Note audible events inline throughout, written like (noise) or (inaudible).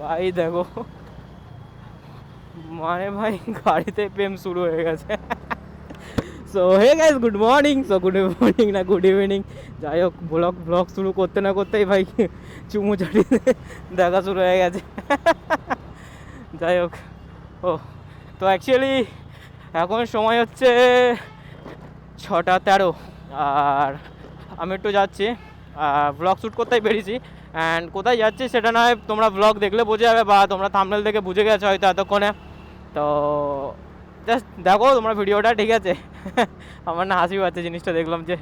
ভাই, দেখো। মানে ভাই, গাড়িতে প্রেম শুরু হয়ে গেছে। So hey guys good morning so good morning না গুড ইভিনিং যাই হোক ব্লগ ব্লগ শুরু করতে না করতেই ভাই, চুমু চাটি দেখা শুরু হয়ে গেছে। যাই হোক, ও, তো অ্যাকচুয়ালি এখন সময় হচ্ছে ছটা তেরো। আর আমি একটু যাচ্ছি। ব্লগ শ্যুট করতেই বেরিয়েছি অ্যান্ড কোথায় যাচ্ছি সেটা নয়, তোমরা ব্লগ দেখলে বুঝে যাবে বা তোমরা থামনেল দেখে বুঝে গেছো হয়তো এতক্ষণে। তো জাস্ট দেখো তোমরা ভিডিওটা, ঠিক আছে? (laughs) আমার না হাসি পাচ্ছে জিনিসটা দেখলাম যে,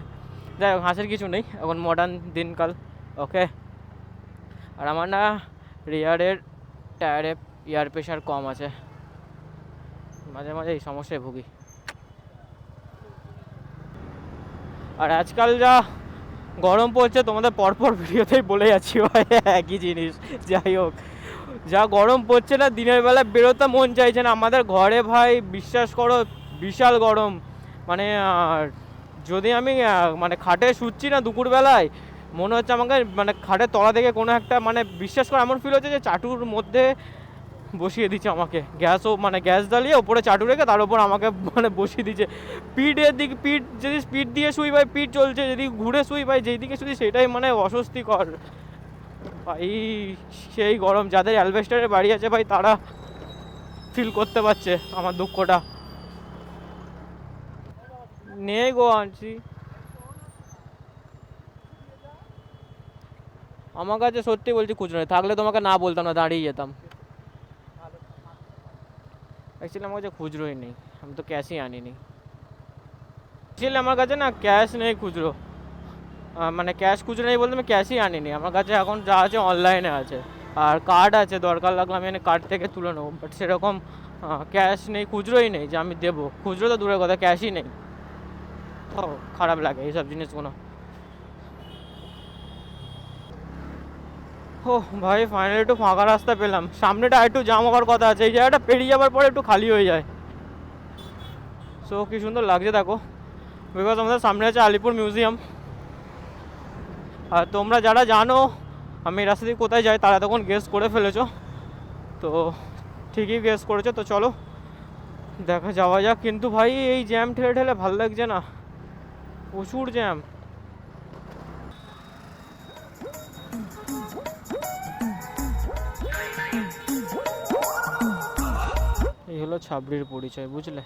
যাই হোক, হাসির কিছু নেই, এখন মডার্ন দিনকাল ওকে আর আমার না রিয়ারের টায়ারে এয়ার প্রেশার কম আছে। মাঝে মাঝে এই সমস্যায় ভুগি। আর আজকাল যা গরম পড়ছে, তোমাদের পরপর ভিডিওতেই বলে যাচ্ছি ভাই, একই জিনিস, যাই হোক। যা গরম পড়ছে না, দিনের বেলা বেরোতে মন চাইছে না। আমাদের ঘরে ভাই, বিশ্বাস করো, বিশাল গরম। মানে যদি আমি মানে খাটে শুচ্ছি না দুপুরবেলায়, মনে হচ্ছে আমাকে মানে খাটের তলা থেকে কোনো একটা মানে বিশ্বাস করে, এমন ফিল হচ্ছে যে চাটুর মধ্যে বসিয়ে দিচ্ছে আমাকে। গ্যাসও মানে গ্যাস জ্বালিয়ে ওপরে চাটু রেখে তার উপর আমাকে (laughs) মানে বসিয়ে দিচ্ছে। পিঠের দিক পিঠ যদি স্পিড দিয়ে শুই ভাই, পিঠ চলছে। যদি ঘুরে শুই ভাই যেই দিকে শুই সেটাই মানে অস্বস্তিকর। ভাই, সেই গরম। যাদের অ্যালবেস্টারের বাড়ি আছে ভাই, তারা ফিল করতে পারছে আমার দুঃখটা। নেই গো আনছি আমার কাছে সত্যি বলছি খুচরো থাকলে তোমাকে না বলতাম না, দাঁড়িয়ে যেতাম। অ্যাকচুয়ালি আমার কাছে খুচরোই নেই আমি তো ক্যাশই আনিনি অ্যাকচুয়ালি আমার কাছে না ক্যাশ নেই খুচরো মানে ক্যাশ খুচরো নেই বলতে আমি ক্যাশই আনিনি আমার কাছে এখন যা আছে অনলাইনে আছে আর কার্ড আছে দরকার লাগলে আমি এনে কার্ড থেকে তুলে নেব বাট সেরকম ক্যাশ নেই খুচরোই নেই যে আমি দেবো খুচরো তো দূরের কথা ক্যাশই নেই তো খারাপ লাগে এইসব জিনিসগুলো ও ভাই ফাইনালি একটু ফাঁকা রাস্তা পেলাম। সামনেটা একটু জাম হওয়ার কথা আছে, এই জায়গাটা পেরিয়ে যাওয়ার পরে একটু খালি হয়ে যায়। সো কি সুন্দর লাগছে দেখো। বিকজ আমাদের সামনে আছে আলিপুর মিউজিয়াম আর তোমরা যারা জানো, আমি রাস্তা দিয়ে কোথায় যাই, তারা তখন গেস করে ফেলেছো। তো, ঠিকই গেস করেছ, তো চলো। দেখা যাওয়া যাক। কিন্তু ভাই, এই জ্যাম ঠেলে ঠেলে ভালো লাগছে না। প্রচুর জ্যাম এই হলো ছাবড়ির পরিচয়, বুঝলে?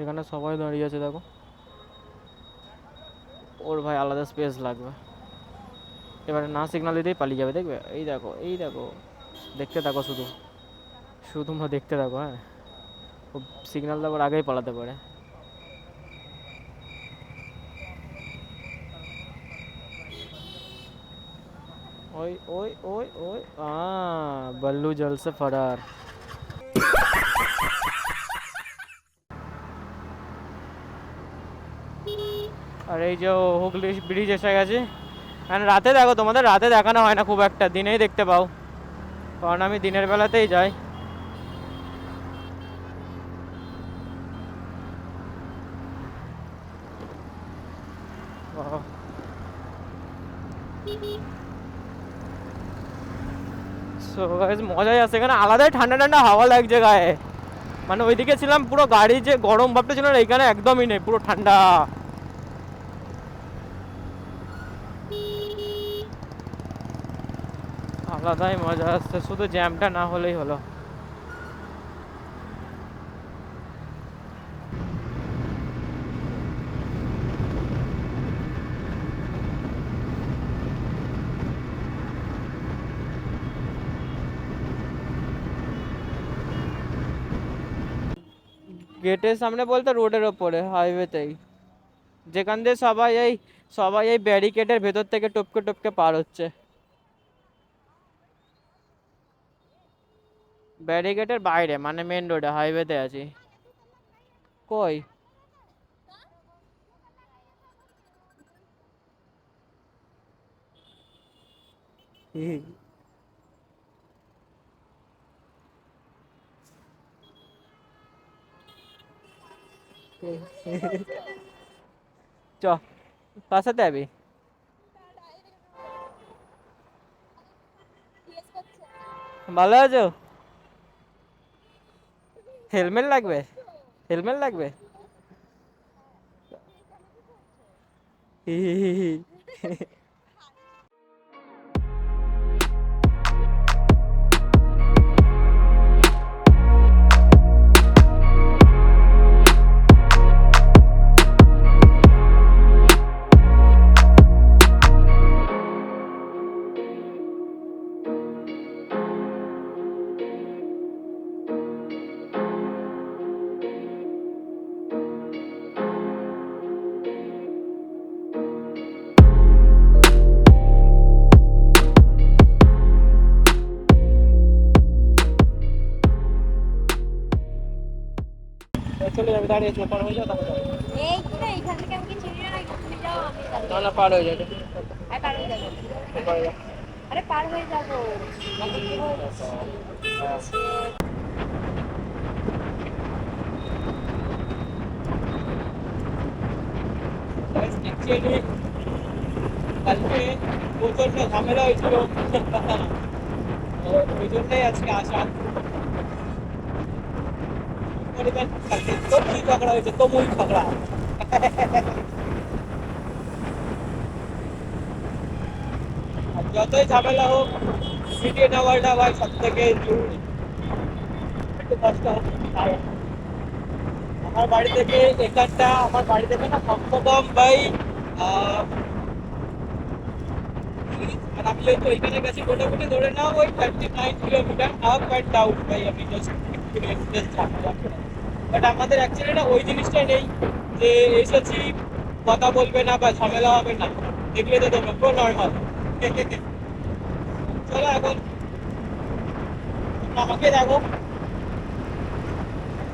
এখানে সবাই দাঁড়িয়ে আছে, দেখো। ওর ভাই আলাদা স্পেস লাগবে। এবারে না সিগনাল দিতেই পালিয়ে যাবে, দেখবে? এই দেখো এই দেখো। দেখতে থাকো শুধু। শুধু মা দেখতে থাকো হ্যাঁ? ও সিগনাল দেওয়ার আগেই পালাতে পারে। ওই ওই ওই ওই আ বল্লু জলসে ফরার। আর এই যে হুগলি ব্রিজ এসে গেছে। আর রাতে দেখো, তোমাদের রাতে দেখানো হয় না খুব একটা, দিনেই দেখতে পাও। কারণ আমি দিনের বেলাতেই যাই। মজাই আছে, এখানে আলাদাই ঠান্ডা ঠান্ডা হাওয়া লাগছে গায়ে। মানে ওইদিকে ছিলাম পুরো গাড়ি যে গরম ভাবটা ছিল এইখানে একদমই নেই, পুরো ঠান্ডা। আলাদাই মজা আসছে, শুধু জ্যামটা না হলেই হলো। গেটের সামনে বলতে রোডের ওপরে হাইওয়েতেই যেখান দিয়ে সবাই এই সবাই এই ব্যারিকেডের ভেতর থেকে টপকে টপকে পার হচ্ছে। ব্যারিকেডের বাইরে মানে মেন রোডে হাইওয়েতে আছি। কই? चो पास है अभी? भले आज हेलमेट लगे हेलमेट लगे (laughs) চলে যাবে দাঁড়িয়ে চলে পার হয়ে যাও তারপর যাবে। এই তো এইখান থেকে আমাকে চিনি না তুমি যাও আমি যাব না না পার হয়ে যাবে। আর পার হয়ে যাব। পার হয়ে যাও। আরে পার হয়ে যাব। কালকে প্রচণ্ড ঝামেলা হয়েছিল তো ওই জন্যই আজকে আসা। কালকে ঝগড়া হয়েছে? তো মুই ঝগড়া। যতই ঝামেলা হোক মিটিয়ে নেওয়াটা ভাই সব থেকে জরুরি। একটু কষ্ট আমার বাড়ি থেকে এখানটা আমার বাড়ি থেকে না কমসে কম ভাই আহ, আমি যেহেতু ওইখানে গেছি, মোটামুটি ধরে নাও ওই thirty nine kilometre up and down ভাই আমি বাট আমাদের অ্যাকচুয়ালি না ওই জিনিসটা নেই যে এসেছি, কথা বলবে না বা ঝামেলা হবে না। দেখলে তো তোমরা পুরো নর্মাল (laughs) চলো এখন। আমাকে দেখো।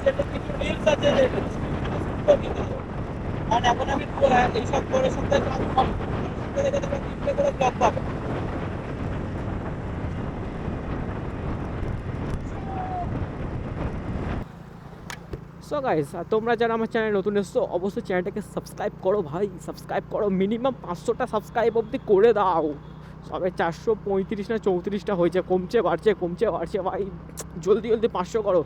সেটা কিছু রিলস আছে আর এখন আমি এইসব করে সপ্তাহে ব্লগ পাবো। সো গাইস তোমরা যারা আমার চ্যানেল নতুন এসছো, অবশ্যই চ্যানেলটাকে সাবস্ক্রাইব করো ভাই। সাবস্ক্রাইব করো মিনিমাম পাঁচশোটা সাবস্ক্রাইব অবধি করে দাও। সবে চারশো পঁয়ত্রিশ না চৌত্রিশটা হয়েছে, কমছে, বাড়ছে কমছে, বাড়ছে ভাই। জলদি জলদি পাঁচশো করো।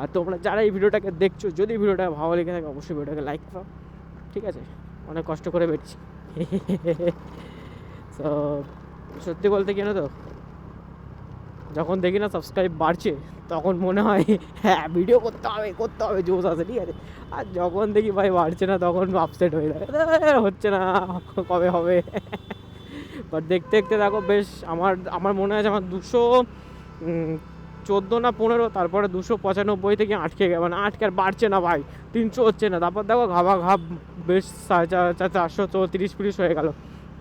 আর তোমরা যারা এই ভিডিওটাকে দেখছ, যদি ভিডিওটা ভালো লেগে থাকে, অবশ্যই ভিডিওটাকে লাইক করো। ঠিক আছে? অনেক কষ্ট করে বেরছি সত্যি বলতে কেন তো? যখন দেখি না সাবস্ক্রাইব বাড়ছে তখন মনে হয় হ্যাঁ ভিডিও করতে হবে করতে হবে, জোশ আছে, ঠিক আছে। আর যখন দেখি ভাই বাড়ছে না, তখন আপসেট হয়ে যায়। হচ্ছে না, কবে হবে? বাট দেখতে দেখতে দেখো, বেশ আমার আমার মনে আছে আমার দুশো চোদ্দ না পনেরো, তারপরে দুশো পঁচানব্বই থেকে আটকে গেছে। মানে আটকে আর বাড়ছে না ভাই, তিনশো হচ্ছে না। তারপর দেখো ঘাবা ঘাব, বেশ চারশো চৌত্রিশ ফিরিশ হয়ে গেল।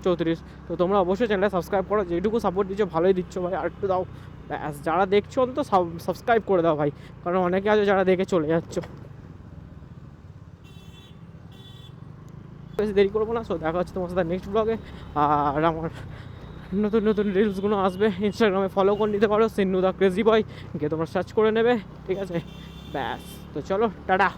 চৌত্রিশ। তো তোমরা অবশ্যই চ্যানেলটা সাবস্ক্রাইব করো। যেটুকু সাপোর্ট দিচ্ছ, ভালোই দিচ্ছ ভাই। আর একটু দাও ব্যাস যারা দেখছ তো সাবস্ক্রাইব করে দাও ভাই, কারণ অনেকে আছে যারা দেখে চলে যাচ্ছ। বেশি দেরি করব না সো দেখা হচ্ছে তোমার সাথে নেক্সট ব্লগে আর আমার নতুন নতুন রিলসগুলো আসবে ইনস্টাগ্রামে ফলো করে নিতে পারো, সিন্নু দা ক্রেজি বয় গিয়ে তোমরা সার্চ করে নেবে, ঠিক আছে? ব্যাস, তো চলো, টাটা।